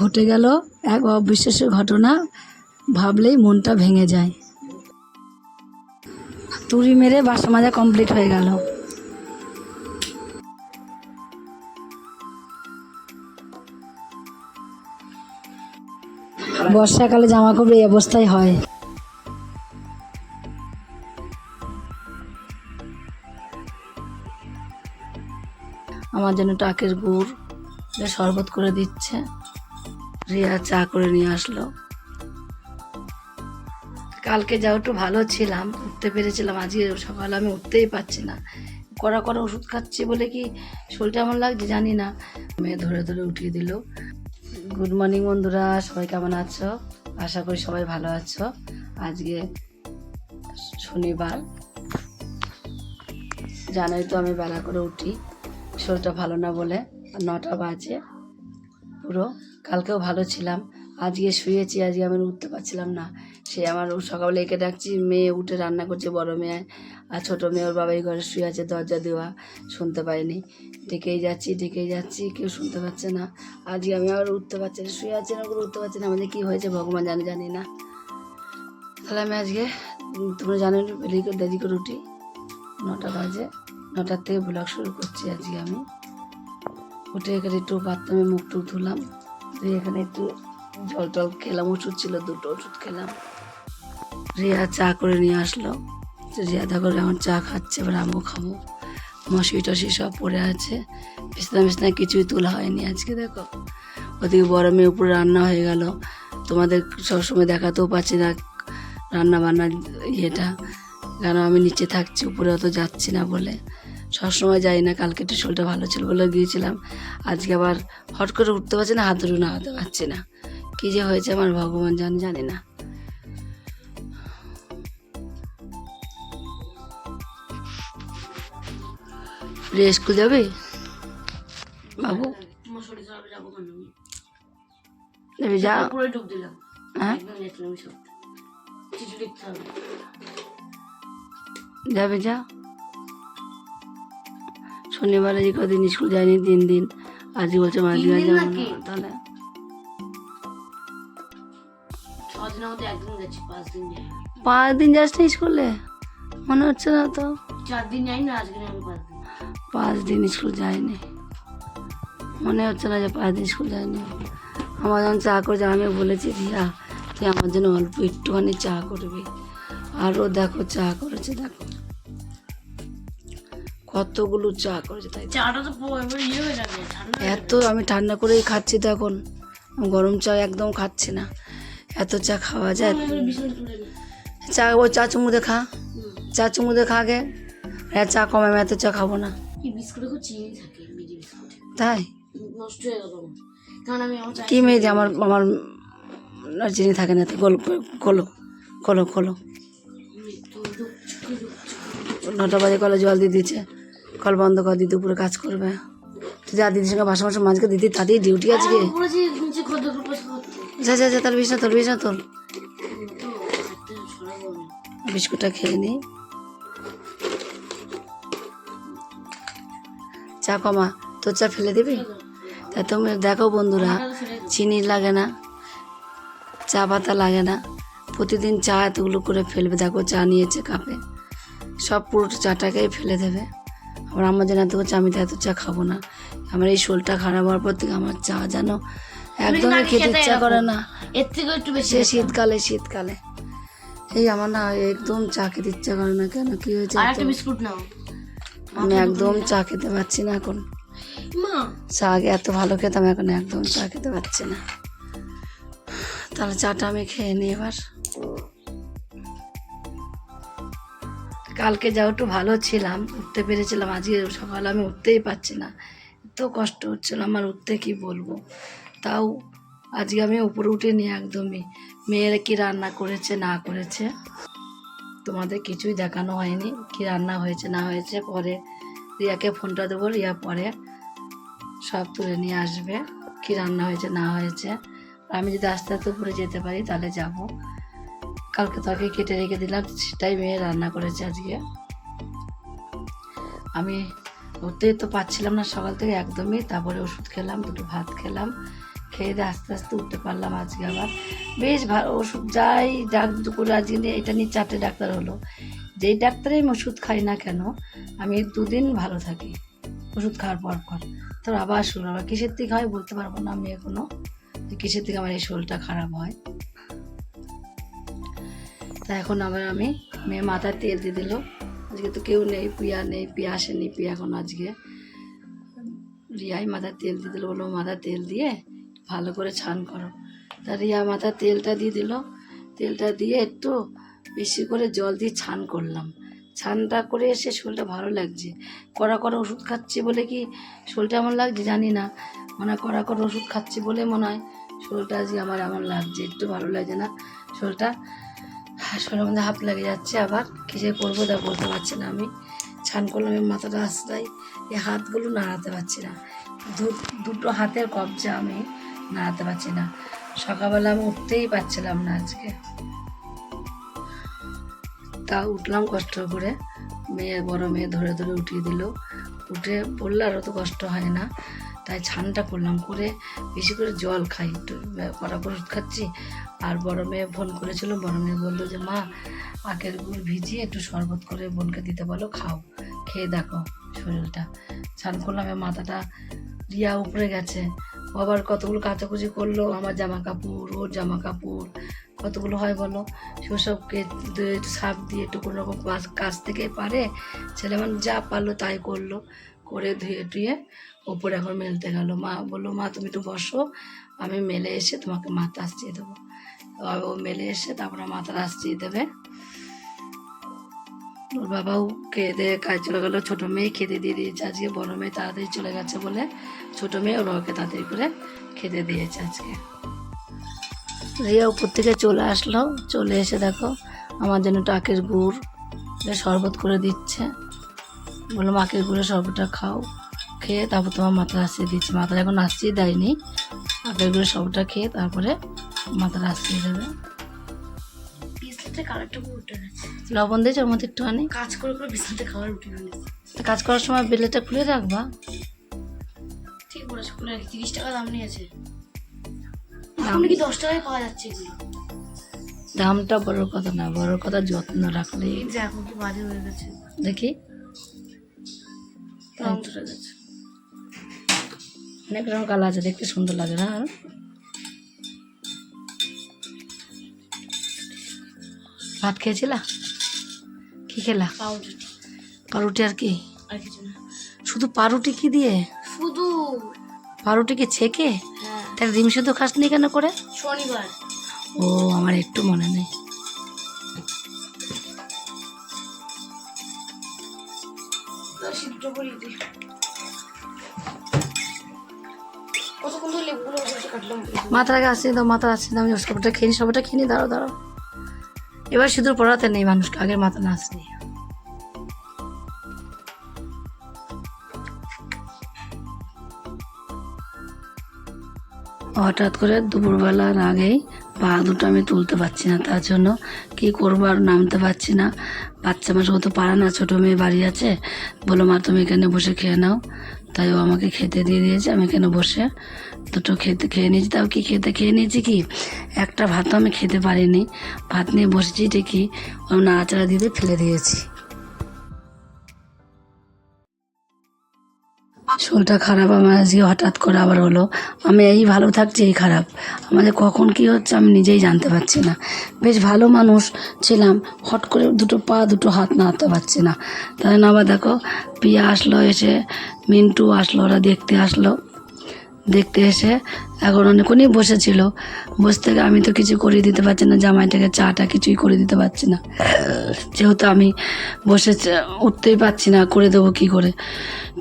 ঘটে গেল এক অবিশ্বাস্য ঘটনা। ভাবলেই মনটা ভেঙে যায়। তুড়ি মেরে বাসা মাজা কমপ্লিট হয়ে গেল। বর্ষাকালে জামা কাপড় এই অবস্থায় হয়। আমার জন্য টাকের গুড় শরবত করে দিচ্ছে। রিয়া চা করে নিয়ে আসলো। কালকে যাও একটু ভালো ছিলাম, উঠতে পেরেছিলাম, আজকে সকালে আমি উঠতেই পারছি না। কড়া কড়া ওষুধ খাচ্ছি বলে কি শরীরটা এমন লাগছে জানি না। মেয়ে ধরে ধরে উঠিয়ে দিল। গুড মর্নিং বন্ধুরা, সবাই কেমন আছো? আশা করি সবাই ভালো আছো। আজকে শনিবার। জানোই তো আমি বেলা করে উঠি। শরীরটা ভালো না বলে নটা বাজে পুরো। কালকেও ভালো ছিলাম। আজকে শুয়েছি, আজকে আমি উঠতে পারছিলাম না। সে আমার সকালে এঁকে ডাকছি, মেয়ে উঠে রান্না করছে, বড় মেয়ে আর ছোটো মেয়ে ওর বাবাই ঘরে শুয়ে আছে, দরজা দেওয়া শুনতে পাইনি। ডেকেই যাচ্ছি ডেকেই যাচ্ছি, কেউ শুনতে পাচ্ছে না। আজকে আমি আবার উঠতে পারছি না, শুয়ে আছে না উঠতে পারছি না, আমাদের কী হয়েছে ভগবান জানি জানি না। তাহলে আমি আজকে তোমরা জানো দেরি করে দেরি করে উঠি। নটা বাজে, নটার থেকে ব্লগ শুরু করছি আজকে আমি। উঠে এখানে একটু বাথরুমে মুখ টুক ধুলাম। এখানে একটু জল টল খেলাম, ওষুধ ছিল, দুটো ওষুধ খেলাম। রিয়া চা করে নিয়ে আসলো। রিয়া দেখো এখন চা খাচ্ছে, এবার আমিও খাব। মশি টসি সব পড়ে আছে। বিছনা বিছনা কিছুই তোলা হয়নি আজকে, দেখো। ওদিকে বড় মেয়ে উপরে রান্না হয়ে গেল। তোমাদের সবসময় দেখাতেও পাচ্ছি না রান্না বান্নার ইয়েটা। কেন আমি নিচে থাকছি, উপরে অত যাচ্ছি না বলে। সবসময় যাই না, কালকে একটু শরীরটা ভালো ছিল বলে গিয়েছিলাম। আজকে আবার হট করে উঠতে পারছি না, হাত ধরে নামাতে পারছি না। কী যে হয়েছে আমার ভগবান জান, জানি না। রে, স্কুল যাবে? বাবু? যা। হ্যাঁ? যাবে, যা। শনিবারে যে কদিন স্কুল যায়নি তিন দিন। আজকে বলছে মা আজকে আর দিন যাব না নাকি? তাহলে। পাঁচ দিন যাই। পাঁচ দিন যাস না স্কুলে? মনে হচ্ছে না তো। চার দিন যাই না আজকে আমি পাঁচ দিন পাঁচ দিন স্কুল যায়নি। মনে হচ্ছে না যে পাঁচ দিন স্কুল যায়নি। আমার যখন চা করে আমি বলেছি দিয়া তুই আমার জন্য অল্প একটুখানি চা করবি। আরও দেখো চা করেছে দেখো। কতগুলো চা করেছে তাই চাটা তো ইয়ে হয়ে যাবে এত আমি ঠান্ডা করেই খাচ্ছি তো এখন। গরম চা একদম খাচ্ছি না। এত চা খাওয়া যায়? চা ও চা চুমুদে খা। চা চুমুদে খা আগে। হ্যাঁ চা কম আমি এত চা খাব না। তাই? কি মেয়েদি আমার আমার চিনি থাকে না গোল খোলো খোলো খোলো নটা বাজে কলে জল দিয়ে দিচ্ছে কল বন্ধ কর, দিদি উপরে কাজ করবে। তুই যা দিদির সঙ্গে বাসা বাসা মাঝকে দিদি তাদের ডিউটি আজকে যা যা যা, তার বিছনা, তোর বিছনা, তোর। বিস্কুটটা খেয়ে নিই চা কমা তোর চা ফেলে দিবি? তা তুমি দেখো বন্ধুরা, চিনি লাগে না, চা পাতা লাগে না। প্রতিদিন চা এতগুলো করে ফেলবে, দেখো চা নিয়েছে কাপে। সব পুরো চাটাকেই ফেলে দেবে। আবার আমার যেন এত চা আমি তো এত চা খাব না। আমার এই শোলটা খারাপ হওয়ার পর থেকে আমার চা যেন একদমই খেতে ইচ্ছা করে না। এর থেকে একটু বেশি শীতকালে শীতকালে। এই আমার না একদম চা খেতে ইচ্ছা করে না কেন? কি হয়েছে একটা বিস্কুট নাও। আমি একদম চা খেতে পারছি না এখন। চা আগে এত ভালো খেতাম এখন একদম চা খেতে পারছি না। তাহলে চাটা আমি খেয়ে নিই এবার। কালকে যাও, একটু ভালো ছিলাম, উঠতে পেরেছিলাম। আজকে সকালে আমি উঠতেই পারছি না। এত কষ্ট হচ্ছিল আমার উঠতে, কি বলব? তাও আজকে আমি উপরে উঠে নিয়ে একদমই। মেয়েরা কি রান্না করেছে, না করেছে, তোমাদের কিছুই দেখানো হয়নি। কি রান্না হয়েছে, না হয়েছে, পরে রিয়াকে ফোনটা দেবো, রিয়া পরে সব তুলে নিয়ে আসবে। কি রান্না হয়েছে, না হয়েছে। আমি যদি আস্তে আস্তে উপরে যেতে পারি, তাহলে যাব। কালকে তরকারি কেটে রেখে দিলাম, সেটাই মেয়ে রান্না করেছে আজকে। আমি উঠতে তো পাচ্ছিলাম না সকাল থেকে একদমই, তারপরে ওষুধ খেলাম, দুটো ভাত খেলাম, খেয়ে দিয়ে আস্তে আস্তে উঠতে পারলাম আজকে আবার। বেশ ভালো ওষুধ, যাই ডাক করে আজকে নিয়ে, এটা নিয়ে চারটে ডাক্তার হলো। যেই ডাক্তারে আমি ওষুধ খাই না কেন, আমি দুদিন ভালো থাকি, ওষুধ খাওয়ার পর পর। তোর আবার শুরু আবার কিসের থেকে হয় বলতে পারব না আমি এখনও। যে কিসের থেকে আমার এই শরীরটা খারাপ হয়? তা এখন আবার আমি মেয়ে মাথায় তেল দিয়ে দিল। আজকে তো কেউ নেই, পিয়া নেই, পিয়া আসেনি, পিয়া এখন আজকে। রিয়াই মাথায় তেল দিয়ে দিল, বলল, মাথায় তেল দিয়ে ভালো করে ছান করো। তা রিয়া মাথায় তেলটা দিয়ে দিল। তেলটা দিয়ে একটু বেশি করে জল দিয়ে ছান করলাম। ছানটা করে এসে শরীরটা ভালো লাগছে। কড়া কড়া ওষুধ খাচ্ছি বলে কি শরীরটা এমন লাগছে? জানি না। মানে কড়া কড়া ওষুধ খাচ্ছি বলে মনে হয় শরীরটা আজকে আমার এমন লাগছে। একটু ভালো লাগছে না শরীরটা। শরীরের হাফ লেগে যাচ্ছে, আবার কিসে করব তা বলতে পারছি না আমি। ছান করলাম মাথাটা আসতাই এই হাতগুলো নাড়াতে পারছি না। দুটো হাতের কবজা আমি নাড়াতে পারছি না। সকালবেলা আমি উঠতেই পারছিলাম না আজকে। তা উঠলাম কষ্ট করে, মেয়ে, বড় মেয়ে ধরে ধরে উঠিয়ে দিল। উঠে পড়লে আর অত কষ্ট হয় না। তাই ছানটা করলাম, করে বেশি করে জল খাই, একটু কড়া করে খাচ্ছি। আর বড় মেয়ে ফোন করেছিল, বড় মেয়ে বলল যে, মা আখের গুড় ভিজিয়ে একটু শরবত করে বোনকে দিতে বলো, খাও, খেয়ে দেখো শরীরটা। স্নান করলাম মাথাটা রিয়া উপরে গেছে। ও আবার কতগুলো কাচাকুচি করল, আমার জামা কাপড়, ওর জামা কাপড়, কতগুলো হয় বলো? সেসবকে সাপ দিয়ে একটু কোনো রকম কাজ- থেকে পারে? ছেলে যা পারল তাই করল। করে ধুয়ে টুয়ে ওপরে এখন মেলতে গেল। মা বলল, মা, তুমি একটু বসো, আমি মেলে এসে তোমাকে মাথা আসছিয়ে দেবো। ও মেলে এসে তারপরে মাথা আসছিয়ে দেবে। ওর বাবাও খেয়ে দিয়ে কাজ চলে গেলো। ছোটো মেয়ে খেতে দিয়ে দিয়েছে আজকে, বড় মেয়ে তাড়াতাড়ি চলে গেছে বলে ছোটো মেয়ে ওর বাবাকে তাড়াতাড়ি করে খেতে দিয়েছে আজকে। রিয়া উপর থেকে চলে আসলো। চলে এসে দেখো, আমার জন্য টাকের গুড় শরবত করে দিচ্ছে। বলল মাকের গুড়ের শরবতটা খাও খেয়ে তারপর তোমার মাথা আসিয়ে দিচ্ছি। মাথা এখন আসতেই দেয়নি। আখের গুড়ের শরবতটা খেয়ে তারপরে মাথাটা আসিয়ে দেবে। লবণ দিয়েছে ওর মধ্যে একটুখানি? কাজ করে করে বিছনাতে খাবার উঠে কাজ করার সময় বেলেটা খুলে রাখবা। ঠিক বলেছ খুলে রাখি তিরিশ টাকা দাম নিয়েছে। দাম কি দশ টাকায় পাওয়া যাচ্ছে দামটা বড় কথা না বড় কথা যত্ন রাখলে। কি বাজে হয়ে গেছে দেখি। অনেক রকম কালার আছে দেখতে সুন্দর লাগে না? ভাত খেয়েছিলা? কি খেলা? পাউরুটি। পাউরুটি আর কি? আর কিছু না। শুধু পাউরুটি কি দিয়ে? শুধু। পাউরুটি কি ছেঁকে? হ্যাঁ। তার ডিম শুধু খাসনি কেন করে? শনিবার। ও আমার একটু মনে নেই। কতক্ষণ ধরে লেবুগুলো কাটলাম। মাথার আগে আসছে দাও মাথার আসছে দাও আমি সবটা খেয়ে নি সবটা খেয়ে নি দাঁড়াও দাঁড়াও। এবার সিঁদুর পড়াতে নেই মানুষকে, আগের মাথা না আসনি হঠাৎ করে দুপুরবেলার আগেই পা দুটো আমি তুলতে পারছি না, তার জন্য কি করব আর নামতে পারছি না। বাচ্চা মাস ও তো পারে না, ছোটো মেয়ে বাড়ি আছে, বলো মা তুমি এখানে বসে খেয়ে নাও। তাই ও আমাকে খেতে দিয়ে দিয়েছে, আমি এখানে বসে দুটো খেতে খেয়ে নিয়েছি। তাও কি খেতে খেয়ে নিয়েছি কি? একটা ভাতও আমি খেতে পারিনি। ভাত নিয়ে বসেছি ঠিকই ও নাড়াচাড়া দিয়ে ফেলে দিয়েছি। শরীরটা খারাপ, আমার আজকে হঠাৎ করে আবার হলো। আমি এই ভালো থাকছি, এই খারাপ। আমাদের কখন কি হচ্ছে আমি নিজেই জানতে পারছি না। বেশ ভালো মানুষ ছিলাম, হট করে দুটো পা, দুটো হাত নাড়াতে পারছি না। তাই না আবার দেখো, পিয়া আসলো এসে, মিন্টু আসলো, ওরা দেখতে আসলো। দেখতে এসে এখন অনেকক্ষণই বসেছিল। বসে থেকে আমি তো কিছু করে দিতে পারছি না, জামাইটাকে চাটা কিছুই করে দিতে পারছি না। যেহেতু আমি বসে উঠতেই পারছি না, করে দেবো কি করে?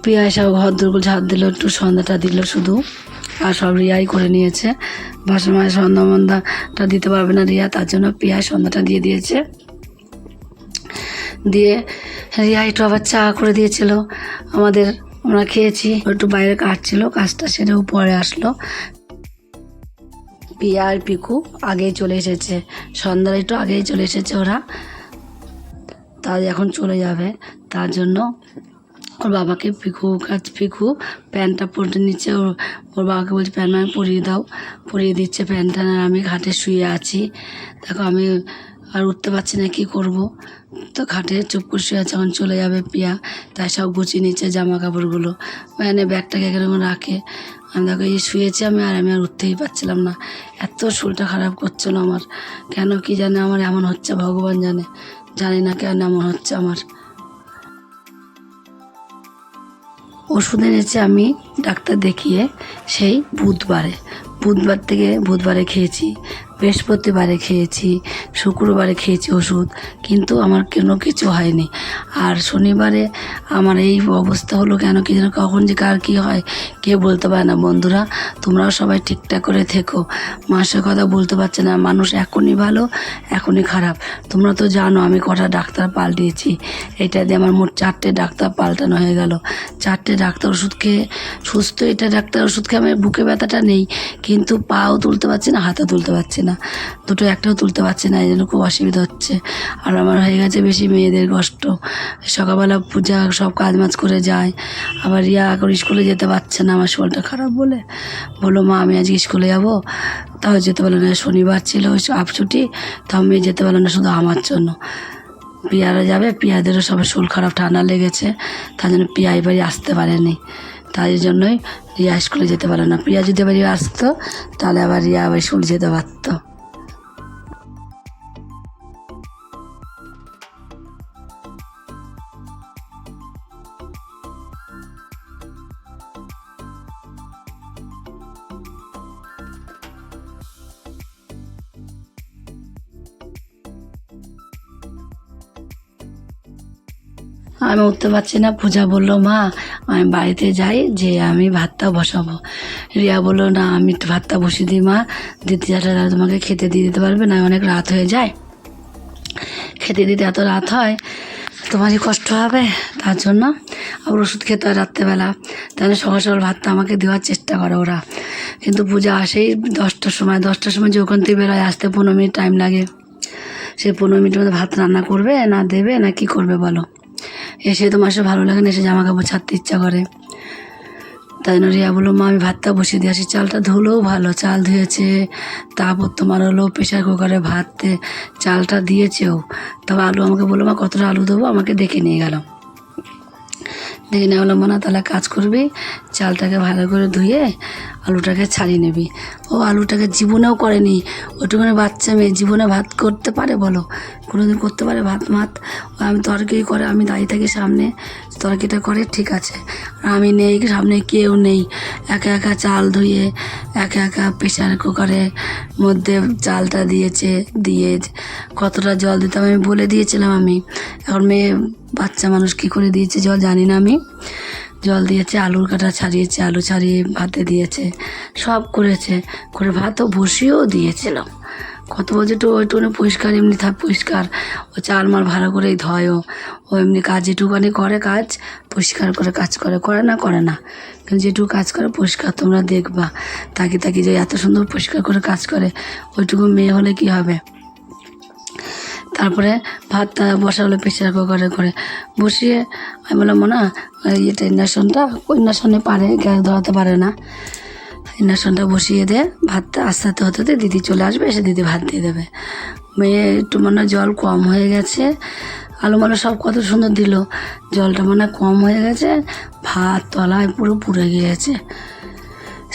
পিয়া এসে ঘর দুর্গুল ঝাড় দিল, একটু সন্ধ্যাটা দিল শুধু। আর সব রিয়াই করে নিয়েছে। বাসার মায়ের সন্ধ্যা মন্দাটা দিতে পারবে না রিয়া, তার জন্য পিয়ায় সন্ধ্যাটা দিয়ে দিয়েছে। দিয়ে রিয়া একটু আবার চা করে দিয়েছিল। আমাদের আমরা খেয়েছি, একটু বাইরে কাটছিল, কাজটা সেরেও পরে আসলো। পিয়া আর পিকু আগেই চলে এসেছে, সন্ধ্যার একটু আগেই চলে এসেছে ওরা। তাই এখন চলে যাবে, তার জন্য ওর বাবাকে পিকু কাজ, পিকু প্যান্টটা পরে নিচ্ছে, ওর ওর বাবাকে বলছে, প্যান্ট পরিয়ে দাও। পরিয়ে দিচ্ছে প্যান্টটা আমি ঘাটে শুয়ে আছি। দেখো আমি আর উঠতে পারছি না, কী করব? তো ঘাটে চুপ করে শুয়ে আছে, এখন চলে যাবে পিয়া তাই সব গুছিয়ে নিচ্ছে জামা কাপড়গুলো মানে ব্যাগটাকে এরকম রাখে। আমি দেখো, এই শুয়েছি আমি আর আমি আর উঠতেই পারছিলাম না। এত শরীরটা খারাপ করছিল আমার। কেন কি জানে, আমার এমন হচ্ছে, ভগবান জানে। জানি না কেন এমন হচ্ছে আমার। ওষুধ এনেছি আমি ডাক্তার দেখিয়ে, সেই বুধবারে। বুধবার থেকে বুধবারে খেয়েছি। বৃহস্পতিবারে খেয়েছি, শুক্রবারে খেয়েছি ওষুধ, কিন্তু আমার কোনো কিছু হয়নি। আর শনিবারে আমার এই অবস্থা হলো কেন কি যেন কখন যে কার কী হয় কে বলতে পারে না। বন্ধুরা, তোমরাও সবাই ঠিকঠাক করে থেকো। মাসের কথা বলতে পারছে না, মানুষ এখনই ভালো, এখনই খারাপ। তোমরা তো জানো, আমি কটা ডাক্তার পাল্টিয়েছি। এটা দিয়ে আমার মোট চারটে ডাক্তার পাল্টানো হয়ে গেল। চারটে ডাক্তার ওষুধ খেয়ে, সুস্থ এটা ডাক্তার ওষুধ খেয়ে আমার বুকে ব্যথাটা নেই, কিন্তু পাও তুলতে পারছি না, হাতও তুলতে পারছি না। দুটো একটাও তুলতে পারছে না, এই জন্য খুব অসুবিধা হচ্ছে। আর আমার হয়ে গেছে বেশি মেয়েদের কষ্ট। সকালবেলা পূজা, সব কাজ মাজ করে যায়। আবার রিয়া এখন স্কুলে যেতে পারছে না, আমার শরীরটা খারাপ বলে। বলল, মা, আমি আজকে স্কুলে যাব। তাও যেতে পারল না। শনিবার ছিল আপ ছুটি, তাও মেয়ে যেতে পারল না শুধু আমার জন্য। পিয়ারা যাবে, পিয়াদেরও সবার শরীর খারাপ, ঠান্ডা লেগেছে। তার জন্য পিয়া এবারে আসতে পারেনি। তাই জন্যই রিয়া স্কুলে যেতে পারে না। প্রিয়া যদি আবার আসতো, তাহলে আবার রিয়া আবার স্কুলে যেতে পারতো। আমি উঠতে পারছি না। পূজা বলল, মা, আমি বাড়িতে যাই যে আমি ভাতটা বসাবো। রিয়া বলল, না, আমি ভাতটা বসিয়ে দিই, মা। দিদি যাটা তোমাকে খেতে দিয়ে দিতে পারবে, না অনেক রাত হয়ে যায়। খেতে দিতে এত রাত হয় তোমারই কষ্ট হবে? তার জন্য আবার ওষুধ খেতে হয় রাত্রেবেলা। তাহলে সকাল সকাল ভাতটা আমাকে দেওয়ার চেষ্টা করে ওরা। কিন্তু পূজা আসেই দশটার সময় দশটার সময় যে ওখান থেকে বেরোয়, আসতে পনেরো মিনিট টাইম লাগে। সে পনেরো মিনিটের মধ্যে ভাত রান্না করবে, না দেবে, না কি করবে বলো? এসে তোমার সে ভালো লাগে না, এসে জামা কাপড় ছাড়তে ইচ্ছা করে। তাই জন্য রিয়া বলল, মা, আমি ভাতটা বসিয়ে দিয়ে আসি। চালটা ধুলেও ভালো, চাল ধুয়েছে, তারপর তোমার হলো প্রেশার কুকারে ভাত, চালটা দিয়েছেও। তবে আলু আমাকে বলল, মা, কতটা আলু দেবো আমাকে দেখে নিয়ে গেল। দেখে না হলো মনে, তাহলে কাজ করবি, চালটাকে ভালো করে ধুয়ে আলুটাকে ছাড়িয়ে নেবি। ও আলুটাকে জীবনেও করেনি। ওটুকুনি বাচ্চা মেয়ে জীবনে ভাত করতে পারে বলো? কোনোদিন করতে পারে ভাত মাত? আমি তরকারি করে, আমি দাঁড়িয়ে থাকি সামনে। তরকারিটা করে? ঠিক আছে। আর আমি নেই, সামনে কেউ নেই। একা একা চাল ধুয়ে, একা একা প্রেশার কুকারের মধ্যে চালটা দিয়েছে, দিয়ে কতটা জল দিতে হবে আমি বলে দিয়েছিলাম আমি। এখন মেয়ে বাচ্চা মানুষ কী করে দিয়েছে জল জানি না আমি। জল দিয়েছে, আলুর কাটা ছাড়িয়েছে, আলু ছাড়িয়ে ভাতে দিয়েছে, সব করেছে। করে ভাতও বসিয়েও দিয়েছিল। কত বছর তো ওইটুকুনি পরিষ্কার, এমনি থাক পরিষ্কার। ও চাল মাল ভালো করেই ধয়ও ও। ও এমনি কাজ যেটুকানি করে কাজ, পরিষ্কার করে কাজ করে করে না করে না। কিন্তু যেটুকু কাজ করে পরিষ্কার তোমরা দেখবা। তাকে তাকে যে এত সুন্দর পরিষ্কার করে কাজ করে, ওইটুকু মেয়ে হলে কি হবে? তারপরে ভাতটা বসালো প্রেশার কুকারে করে। বসিয়ে আমি বললাম না ইয়েটা ইন্ডাকশনটা ইন্ডাকশনে পারে গ্যাস ধরাতে পারে না। ইন্ডাকশনটা বসিয়ে দে, ভাতটা আস্তে আস্তে হতে হতে দিদি চলে আসবে, এসে দিদি ভাত দিয়ে দেবে। মেয়ে একটু মনে জল কম হয়ে গেছে। আলু মালু সব কত সুন্দর দিল। জলটা মনে কম হয়ে গেছে, ভাত তলায় পুরো পুড়ে গিয়েছে।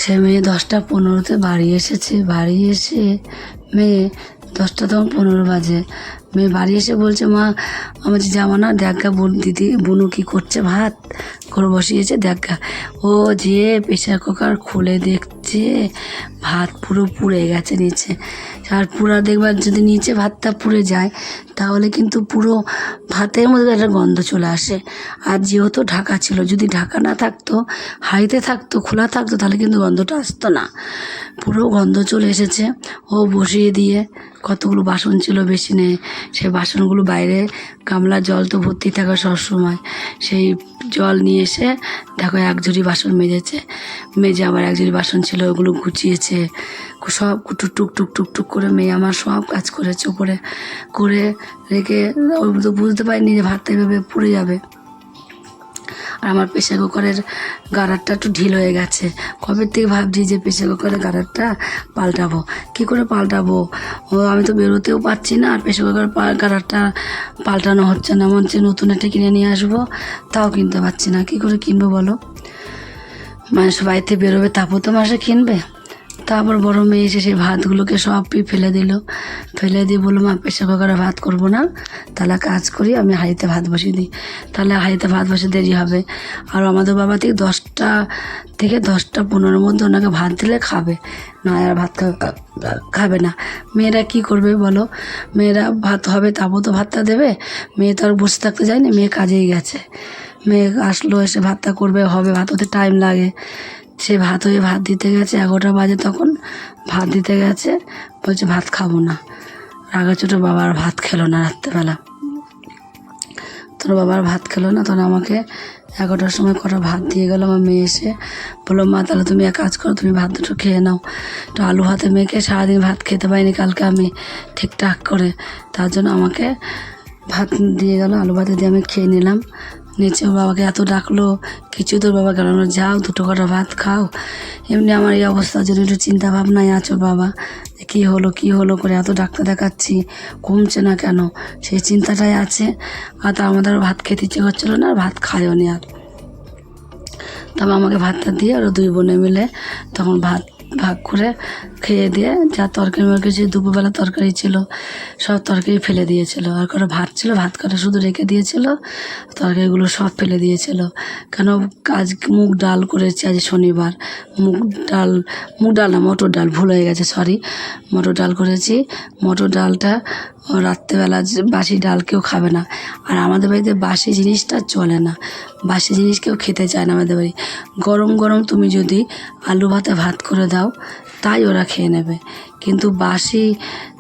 সে মেয়ে দশটা পনেরোতে বাড়ি এসেছে, বাড়ি এসে মেয়ে দশটা তখন পনেরো বাজে। মেয়ে বাড়ি এসে বলছে, মা আমার যে জামা না, দেখা বোন, দিদি, বুনু কি করছে ভাত? করে বসিয়েছে, দেখা ও যে প্রেশার কুকার খুলে দেখছে, ভাত পুরো পুড়ে গেছে নিচে। আর পুরা দেখবার যদি নিচে ভাতটা পুড়ে যায়, তাহলে কিন্তু পুরো ভাতের মধ্যে একটা গন্ধ চলে আসে। আর যেহেতু ঢাকা ছিল, যদি ঢাকা না থাকতো হাইতে থাকতো, খোলা থাকতো, তাহলে কিন্তু গন্ধটা আসতো না। পুরো গন্ধ চলে এসেছে। ও বসিয়ে দিয়ে কতগুলো বাসন ছিল বেশি নেই সেই বাসনগুলো বাইরে গামলা জল তো ভর্তি থাকে সবসময়। সেই জল নিয়ে এসে দেখো এক ঝুড়ি বাসন মেজেছে। মেজে আবার এক ঝুড়ি বাসন ছিল, ওগুলো গুছিয়েছে। সব টুক টুক টুক টুক টুক করে মেয়ে আমার সব কাজ করেছে, উপরে করে রেখে তো বুঝতে পারিনি যে ভাতটা এভাবে পুড়ে যাবে। আর আমার প্রেশার কুকারের গাড়ারটা একটু ঢিল হয়ে গেছে। কবে থেকে ভাবছি যে প্রেশার কুকারের গাড়ারটা পাল্টাবো? কী করে পাল্টাবো? ও, আমি তো বেরোতেও পারছি না আর প্রেশার কুকারের গাড়ারটা পাল্টানো হচ্ছে না। মনে হচ্ছে নতুন একটা কিনে নিয়ে আসব। তাও কিনতে পারছি না। কী করে কিনবো বলো? মানুষ বাড়িতে বেরোবে, তারপর তো মাসে কিনবে। তারপর বড় মেয়ে এসে সেই ভাতগুলোকে সব পি ফেলে দিল। ফেলে দিয়ে বলল, মা প্রেশার কুকারে ভাত করব না। তাহলে কাজ করি, আমি হাঁড়িতে ভাত বসিয়ে দিই। তাহলে হাঁড়িতে ভাত বসে দেরি হবে। আর আমাদের বাবা থেকে দশটা থেকে দশটা পনেরোর মধ্যে ওনাকে ভাত দিলে খাবে। না, আর ভাত খাবে না। মেয়েরা কি করবে বলো? মেয়েরা ভাত হবে তারপর তো ভাতটা দেবে। মেয়ে তো আর বসে থাকতে যায়নি, মেয়ে কাজেই গেছে। মেয়ে আসলো, এসে ভাতটা করবে, হবে ভাত হতে টাইম লাগে। সে ভাত হয়ে ভাত দিতে গেছে, এগারোটা বাজে তখন ভাত দিতে গেছে, বলছে ভাত খাব না। রাগা ছোটো বাবার ভাত খেলো না রাত্রেবেলা। তোর বাবার ভাত খেলো না, তখন আমাকে এগারোটার সময় কটা ভাত দিয়ে গেলো, আমার মেয়ে এসে বলল, মা, তাহলে তুমি এক কাজ করো, তুমি ভাত দুটো খেয়ে নাও। তো আলু ভাতে মেখে সারাদিন ভাত খেতে পারিনি, কালকে আমি ঠিকঠাক করে। তার জন্য আমাকে ভাত দিয়ে গেলো, আলু ভাতে দিয়ে আমি খেয়ে নিলাম। নিচে বাবাকে এত ডাকলো কিছু তোর বাবা গেল না। যাও, দুটো কটা ভাত খাও। এমনি আমার এই অবস্থার জন্য একটু চিন্তা ভাবনায় আছো বাবা কী হলো কী হলো করে এত ডাক্তার দেখাচ্ছি কমছে না কেন? সেই চিন্তাটাই আছে। আর তার আমাদের ভাত খেতে ইচ্ছে করছিল না, আর ভাত খায়ও নি আর। তবে আমাকে ভাতটা দিয়ে আরও দুই বোনে মিলে তখন ভাত ভাগ করে খেয়ে দিয়ে যা তরকারি মরকারি ছিল দুপুরবেলা তরকারি ছিল, সব তরকারি ফেলে দিয়েছিল। আর কটা ভাত ছিল, ভাত কটা শুধু রেখে দিয়েছিল, তরকারিগুলো সব ফেলে দিয়েছিল। কেন আজ মুগ ডাল করেছি, আজ শনিবার। মুগ ডাল মুগ ডাল না, মটর ডাল, ভুল হয়ে গেছে সরি মটর ডাল করেছি, মটর ডালটা রাত্রেবেলা যে বাসি ডাল কেউ খাবে না। আর আমাদের বাড়িতে বাসি জিনিসটা চলে না। বাসি জিনিস কেউ খেতে চায় না আমাদের বাড়ি। গরম গরম তুমি যদি আলু ভাতে ভাত করে দাও তাই ওরা খেয়ে নেবে। কিন্তু বাসি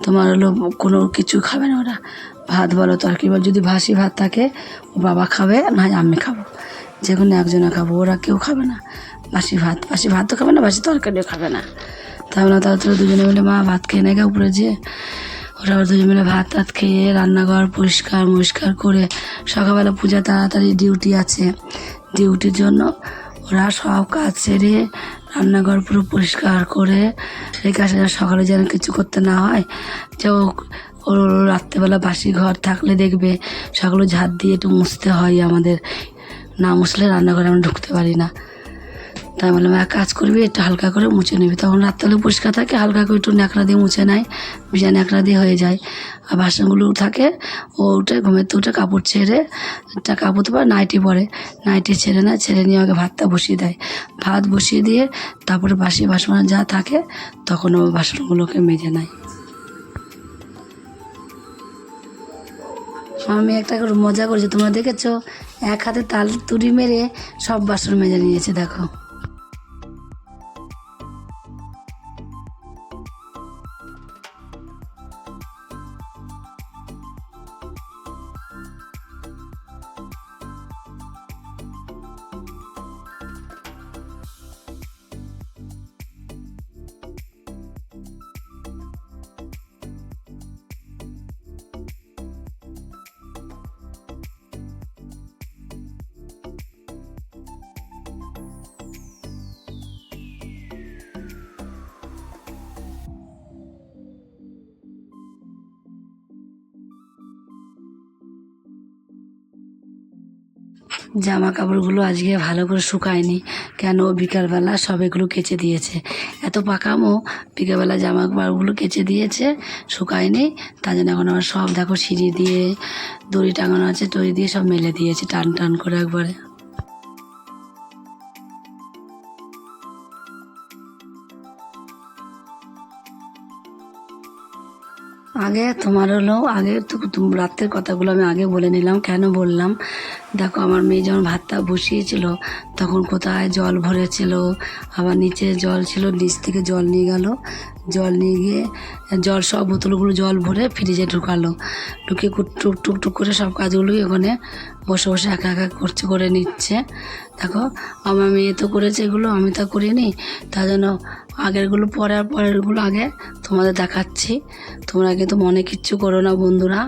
তোমার হলো কোনো কিছু খাবে না ওরা। ভাত বলো তরকারি বলো, যদি বাসি ভাত থাকে, ও বাবা খাবে না আমি খাব। যে কোনো একজনে খাব, ওরা কেউ খাবে না। বাসি ভাত বাসি ভাত তো খাবে না, বাসি তরকারিও খাবে না। তাহলে তাহলে তোরা দুজনে মিলে মা ভাত খেয়ে নেগে উপরে যে ওরা দুজন মিলে ভাত টাত খেয়ে রান্নাঘর পরিষ্কার মরিষ্কার করে সকালবেলা পূজা তাড়াতাড়ি ডিউটি আছে। ডিউটির জন্য ওরা সব কাজ সেরে রান্নাঘর পুরো পরিষ্কার করে রেখে আসা সকালে যেন কিছু করতে না হয়। যে ও রাত্রেবেলা বাসি ঘর থাকলে দেখবে সকালে ঝাঁট দিয়ে একটু মুছতে হয় আমাদের। না মুছলে রান্নাঘরে আমরা ঢুকতে পারি না। তাই বললাম, এক কাজ করবি, একটু হালকা করে মুছে নিবি। তখন রাত্রে পরিষ্কার থাকে, হালকা করে একটু ন্যাকড়া দিয়ে মুছে নেয়, ভিজা ন্যাকড়া দিয়ে হয়ে যায়। আর বাসনগুলো থাকে, ও উঠে ঘুমের তো উঠে কাপড় ছেড়ে, একটা কাপড় তো নাইটি পরে, নাইটি ছেড়ে না, ছেড়ে নিয়ে আমাকে ভাতটা বসিয়ে দেয়। ভাত বসিয়ে দিয়ে তারপরে বাসি বাসন যা থাকে, তখন ও বাসনগুলোকে মেজে নেয়। আমি একটা করে মজা করছি, তোমরা দেখেছ? এক হাতে তাল তুড়ি মেরে সব বাসন মেজে নিয়েছে, দেখো। জামা কাপড়গুলো আজকে ভালো করে শুকায়নি। কেন? বিকালবেলা সব এগুলো কেচে দিয়েছে। এত পাকামো, বিকালবেলা জামা কাপড়গুলো কেচে দিয়েছে, শুকায়নি। তার জন্য এখন আমার সব, দেখো, সিঁড়ি দিয়ে, দড়ি টাঙানো আছে, দড়ি দিয়ে সব মেলে দিয়েছে, টান টান করে একবারে। আগে তোমার হলো, আগে তো রাত্রের কথাগুলো আমি আগে বলে নিলাম। কেন বললাম? দেখো, আমার মেয়ে যখন ভাতটা বসিয়েছিল, তখন কোথায় জল ভরেছিল? আবার নিচে জল ছিল, নিচ থেকে জল নিয়ে গেল। জল নিয়ে গিয়ে, জল, সব বোতলগুলো জল ভরে ফ্রিজে ঢুকালো। কুট, টুক টুক টুক করে সব কাজগুলোই ওখানে বসে বসে একা একা করছে, করে নিচ্ছে। দেখো, আমার মেয়ে তো করেছে এগুলো, আমি তা করিনি। তার জন্য আগেরগুলো পরে আর পরেরগুলো আগে তোমাদের দেখাচ্ছি। তোমরা কিন্তু মনে কিচ্ছু করো না বন্ধুরা।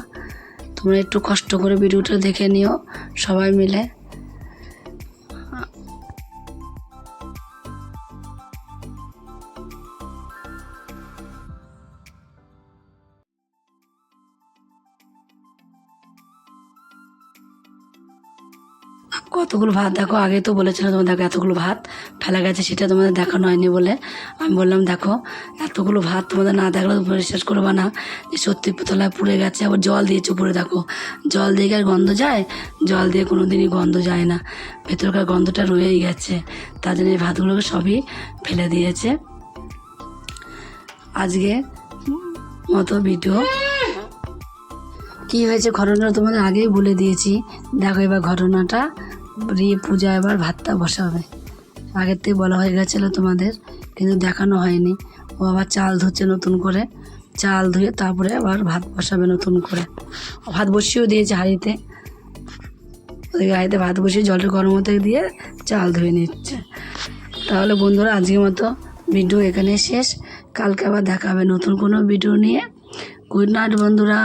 তোমরা একটু কষ্ট করে ভিডিওটা দেখে নিও সবাই মিলে। কতগুলো ভাত দেখো, আগে তো বলেছিল তোমার, দেখো এতগুলো ভাত ফেলা গেছে, সেটা তোমাদের দেখানো হয়নি বলে। আমি বললাম, দেখো, এতগুলো ভাত তোমাদের না দেখলে তো বিশ্বাস করবে না। যে সত্যি তলায় পুড়ে গেছে, আবার জল দিয়েছে উপরে, দেখো। জল দিয়ে আর গন্ধ যায়? জল দিয়ে কোনো দিনই গন্ধ যায় না। ভেতরকার গন্ধটা রয়েই গেছে। তার জন্য এই ভাতগুলোকে সবই ফেলে দিয়েছে। আজকে মতো ভিডিও। কি হয়েছে ঘটনাটা তোমাদের আগেই বলে দিয়েছি। দেখো এবার ঘটনাটা। রিয়ে পূজা এবার ভাতটা বসাবে। আগের থেকে বলা হয়ে গেছিল তোমাদের, কিন্তু দেখানো হয়নি। ও আবার চাল ধুচ্ছে নতুন করে। চাল ধুয়ে তারপরে আবার ভাত বসাবে নতুন করে। ভাত বসিয়েও দিয়েছে হাঁড়িতে। ওদিকে হাঁড়িতে ভাত বসিয়ে জলটা গরম হতে দিয়ে চাল ধুয়ে নিচ্ছে। তাহলে বন্ধুরা, আজকের মতো ভিডিও এখানে শেষ। কালকে আবার দেখাবে নতুন কোনো ভিডিও নিয়ে। গুড নাইট বন্ধুরা।